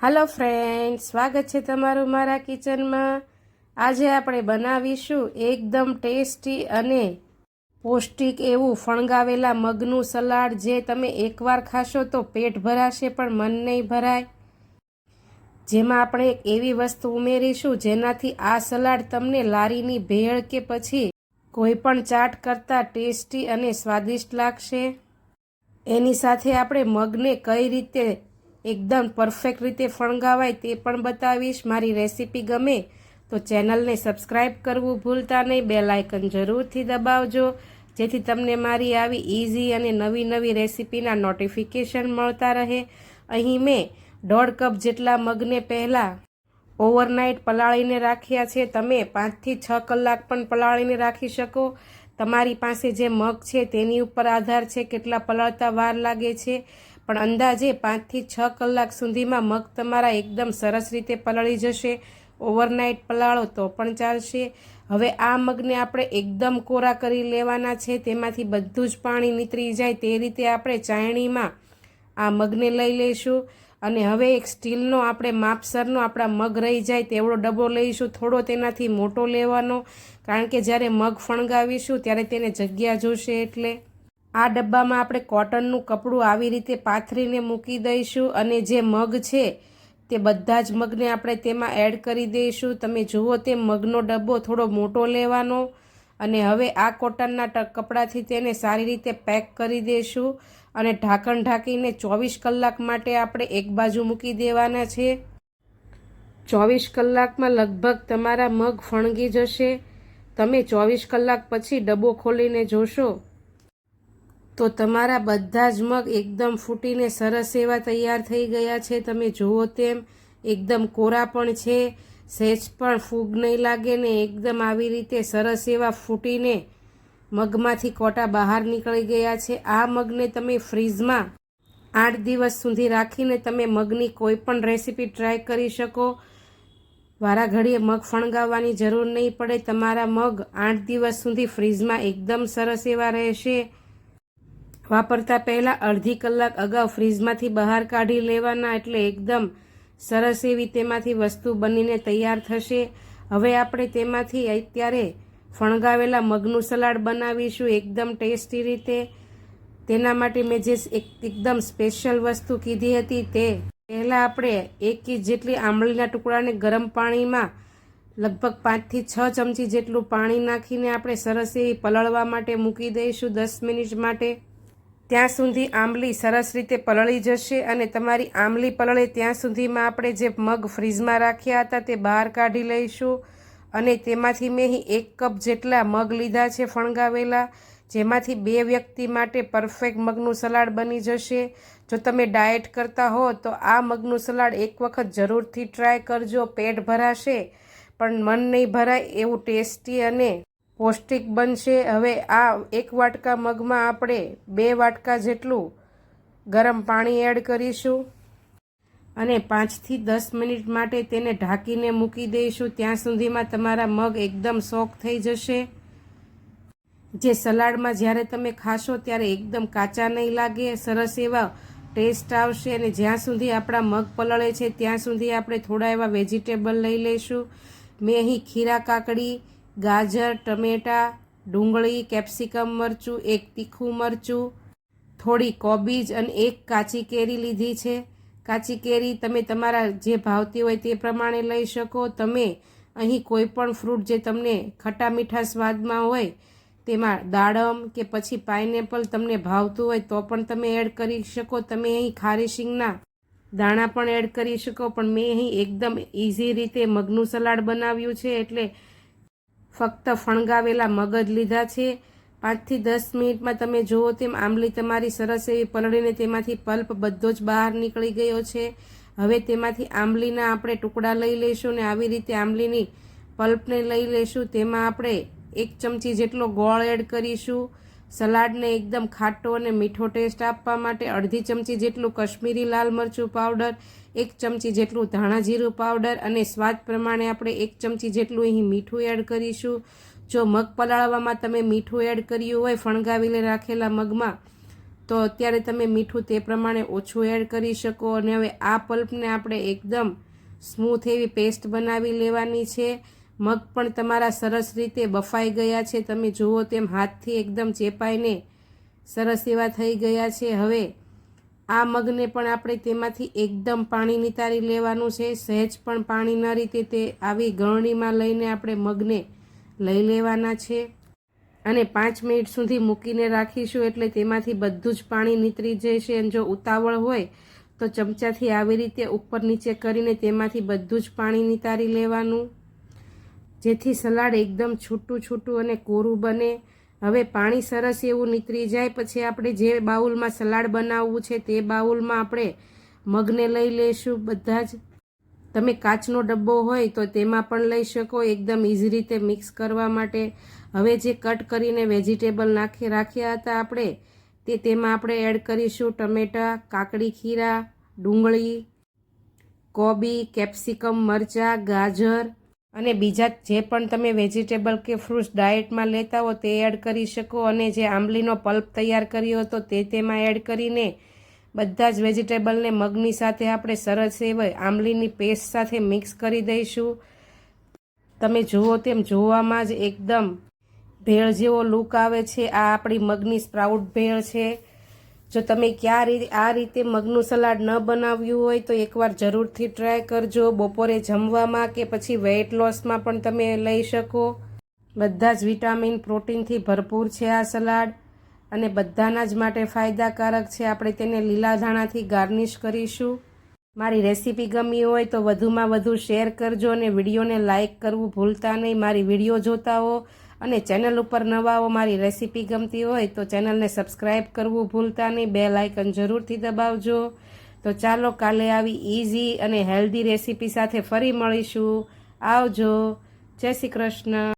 હાલો friend સ્વાગત છે તમારું મારા કિચનમાં. આજે આપણે બનાવીશું એકદમ ટેસ્ટી અને પૌષ્ટિક એવું ફણગાવેલા મગનું સલાડ. જે તમે એકવાર ખાશો તો પેટ ભરાશે, પણ મન નહીં ભરાય. જેમાં આપણે એક એવી વસ્તુ ઉમેરીશું, જેનાથી આ સલાડ તમને લારીની ભેળ કે પછી કોઈ પણ ચાટ કરતાં ટેસ્ટી અને સ્વાદિષ્ટ લાગશે. એની સાથે આપણે મગને કઈ રીતે એકદમ પરફેક્ટ રીતે ફણગાવાય તે પણ બતાવીશ. મારી રેસીપી ગમે તો ચેનલને સબસ્ક્રાઈબ કરવું ભૂલતા નહીં. બેલાયકન જરૂરથી દબાવજો, જેથી તમને મારી આવી ઇઝી અને નવી નવી રેસીપીના નોટિફિકેશન મળતા રહે. અહીં મેં દોઢ કપ જેટલા મગને પહેલાં ઓવરનાઇટ પલાળીને રાખ્યા છે. તમે પાંચથી છ કલાક પણ પલાળીને રાખી શકો. તમારી પાસે જે મગ છે તેની ઉપર આધાર છે કેટલા પલાળતા વાર લાગે છે. પણ અંદાજે પાંચથી છ કલાક સુધીમાં મગ તમારા એકદમ સરસ રીતે પલળી જશે. ઓવરનાઇટ પલાળો તો પણ ચાલશે. હવે આ મગને આપણે એકદમ કોરા કરી લેવાના છે. તેમાંથી બધું જ પાણી નીતરી જાય તે રીતે આપણે ચાયણીમાં આ મગને લઈ લઈશું. અને હવે એક સ્ટીલનો આપણે માપસરનો આપણા મગ રહી જાય તેવડો ડબ્બો લઈશું. થોડો તેનાથી મોટો લેવાનો. કારણ કે જ્યારે મગ ફણગાવીશું ત્યારે તેને જગ્યા જોશે એટલે આ ડબ્બામાં આપણે કોટનનું કપડું આવી રીતે પાથરીને મૂકી દઈશું અને જે મગ છે તે બધા જ મગને આપણે તેમાં એડ કરી દઈશું. તમે જુઓ તે મગનો ડબ્બો થોડો મોટો લેવાનો અને હવે આ કોટનના કપડાથી તેને સારી રીતે પેક કરી દઈશું અને ઢાંકણ ઢાંકીને ચોવીસ કલાક માટે આપણે એક બાજુ મૂકી દેવાના છે. ચોવીસ કલાકમાં લગભગ તમારા મગ ફણગી જશે. તમે ચોવીસ કલાક પછી ડબ્બો ખોલીને જોશો તો તમારા બધા જ મગ એકદમ ફૂટીને સરસ એવા તૈયાર થઈ ગયા છે. તમે જુઓ તેમ, એકદમ કોરા પણ છે સહેજ પણ ફૂગ નહીં લાગે ને એકદમ આવી રીતે સરસ એવા ફૂટીને મગમાંથી કોટા બહાર નીકળી ગયા છે. આ મગને તમે ફ્રીઝમાં આઠ દિવસ સુધી રાખીને તમે મગની કોઈ પણ રેસીપી ટ્રાય કરી શકો. વારા ઘડીએ મગ ફણગાવવાની જરૂર નહીં પડે. તમારા મગ આઠ દિવસ સુધી ફ્રીઝમાં એકદમ સરસ એવા રહેશે. વાપરતા પહેલાં અડધી કલાક અગાઉ ફ્રીઝમાંથી બહાર કાઢી લેવાના એટલે એકદમ સરસ એવી તેમાંથી વસ્તુ બનીને તૈયાર થશે. હવે આપણે તેમાંથી અત્યારે ફણગાવેલા મગનું સલાડ બનાવીશું એકદમ ટેસ્ટી રીતે. તેના માટે મેં જે એક એકદમ સ્પેશિયલ વસ્તુ કીધી હતી તે પહેલાં આપણે એક કે જેટલી આંબળીના ટુકડાને ગરમ પાણીમાં લગભગ પાંચથી છ ચમચી જેટલું પાણી નાખીને આપણે સરસ એવી પલળવા માટે મૂકી દઈશું દસ મિનિટ માટે. ત્યાં સુધી આંબલી સરસ રીતે પલળી જશે અને તમારી આંબલી પલળે ત્યાં સુધીમાં આપણે જે મગ ફ્રીજમાં રાખ્યા હતા તે બહાર કાઢી લઈશું. અને તેમાંથી મેં એક કપ જેટલા મગ લીધા છે ફણગાવેલા, જેમાંથી બે વ્યક્તિ માટે પરફેક્ટ મગનું સલાડ બની જશે. જો તમે ડાયટ કરતા હો તો આ મગનું સલાડ એક વખત જરૂરથી ટ્રાય કરજો, પેટ ભરાશે, પણ મન નહીં ભરાય એવું ટેસ્ટી અને પૌષ્ટિક બનશે. હવે આ એક વાટકા મગમાં આપણે બે વાટકા જેટલું ગરમ પાણી એડ કરીશું અને પાંચથી દસ મિનિટ માટે તેને ઢાંકીને મૂકી દઈશું. ત્યાં સુધીમાં તમારા મગ એકદમ સોક થઈ જશે. જે સલાડમાં જ્યારે તમે ખાશો ત્યારે એકદમ કાચા નહીં લાગે. સરસ એવા ટેસ્ટ આવશે અને જ્યાં સુધી આપણા મગ પલળે છે ત્યાં સુધી આપણે થોડા એવા વેજીટેબલ લઈ લઈશું. મેં અહીં ખીરા કાકડી ગાજર, ટમેટા, ડુંગળી, કેપ્સિકમ મરચું, એક તીખું મરચું, થોડી કોબીજ અને એક કાચી કેરી લીધી છે. કાચી કેરી તમે તમારા જે ભાવતી હોય તે પ્રમાણે લઈ શકો. તમે અહીં કોઈ પણ ફ્રૂટ જે તમને ખટા મીઠા સ્વાદમાં હોય, તેમાં દાડમ કે પછી પાઇનેપલ તમને ભાવતું હોય તો પણ તમે એડ કરી શકો. તમે અહીં ખારી શીંગના દાણા પણ એડ કરી શકો. પણ મેં અહીં એકદમ ઇઝી રીતે મગનું સલાડ બનાવ્યું છે. એટલે ફક્ત ફણગાવેલા મગજ લીધા છે. પાંચથી દસ મિનિટમાં તમે જુઓ તેમ આંબલી તમારી સરસ એવી પલળીને તેમાંથી પલ્પ બધો જ બહાર નીકળી ગયો છે. હવે તેમાંથી આંબલીના આપણે ટુકડા લઈ લઈશું ને આવી રીતે આંબલીની પલ્પને લઈ લઈશું. તેમાં આપણે એક ચમચી જેટલો ગોળ એડ કરીશું. સલાડને એકદમ ખાટો અને મીઠો ટેસ્ટ આપવા માટે અડધી ચમચી જેટલું કશ્મીરી લાલ મરચું પાવડર, એક ચમચી જેટલું ધાણા જીરું પાવડર અને સ્વાદ પ્રમાણે આપણે એક ચમચી જેટલું અહીં મીઠું એડ કરીશું. જો મગ પલાળવામાં તમે મીઠું એડ કર્યું હોય, ફણગાવીને રાખેલા મગમાં, તો અત્યારે તમે મીઠું તે પ્રમાણે ઓછું એડ કરી શકો. અને હવે આ પલ્પને આપણે એકદમ સ્મૂથ એવી પેસ્ટ બનાવી લેવાની છે. મગ પણ તમારા સરસ રીતે બફાઈ ગયા છે. તમે જુઓ તેમ હાથથી એકદમ ચેપાઈને સરસ એવા થઈ ગયા છે. હવે આ મગને પણ આપણે તેમાંથી એકદમ પાણી નિતારી લેવાનું છે. સહેજ પણ પાણી ન રીતે તે આવી ગળણીમાં લઈને આપણે મગને લઈ લેવાના છે. અને પાંચ મિનિટ સુધી મૂકીને રાખીશું એટલે તેમાંથી બધું જ પાણી નીતરી જશે. અને જો ઉતાવળ હોય તો ચમચાથી આવી રીતે ઉપર નીચે કરીને તેમાંથી બધું જ પાણી નિતારી લેવાનું. જેથી સલાડ એકદમ છૂટું છૂટું અને કોરું બને. હવે પાણી સરસ એવું નીતરી જાય, પછી આપણે જે બાઉલમાં સલાડ બનાવવું છે તે બાઉલમાં આપણે મગને લઈ લઈશું બધા જ. તમે કાચનો ડબ્બો હોય તો તેમાં પણ લઈ શકો, એકદમ ઇઝી રીતે મિક્સ કરવા માટે. હવે જે કટ કરીને વેજીટેબલ નાખી રાખ્યા હતા આપણે, તે તેમાં આપણે એડ કરીશું ટમેટાં, કાકડી ખીરા, ડુંગળી, કોબી કેપ્સિકમ મરચાં, ગાજર અને બીજા જે પણ તમે વેજીટેબલ કે ફ્રૂટ્સ ડાયટમાં લેતા હો તે એડ કરી શકો અને જે આંબલીનો પલ્પ તૈયાર કર્યો હતો તે તેમાં એડ કરીને બધા જ વેજીટેબલને મગની સાથે આપણે સરસ એવા આંબલીની પેસ્ટ સાથે મિક્સ કરી દઈશું. તમે જુઓ તેમ જોવામાં જ એકદમ ભેળ જેવો લુક આવે છે. આ આપણી મગની સ્પ્રાઉટ ભેળ છે. જો તમે ક્યાં આ રીતે મગનું સલાડ ન બનાવ્યું હોય તો એકવાર જરૂરથી ટ્રાય કરજો. બપોરે જમવામાં કે પછી વેઇટ લોસમાં પણ તમે લઈ શકો. બધા જ વિટામિન, પ્રોટીનથી ભરપૂર છે આ સલાડ. અને બધાના જ માટે ફાયદાકારક છે. આપણે તેને લીલા ધાણાથી ગાર્નિશ કરીશું. મારી રેસીપી ગમી હોય તો વધુમાં વધુ શેર કરજો અને વિડીયોને લાઇક કરવું ભૂલતા નહીં. મારી વીડિયો જોતા હો. અને ચેનલ ઉપર નવાઓ મારી રેસીપી ગમતી હોય તો ચેનલને સબસ્ક્રાઈબ કરવું ભૂલતા નહીં. બે લાઇકન જરૂરથી દબાવજો. તો ચાલો કાલે આવી ઇઝી અને હેલ્ધી રેસીપી સાથે ફરી મળીશું. આવજો. જય શ્રી કૃષ્ણ.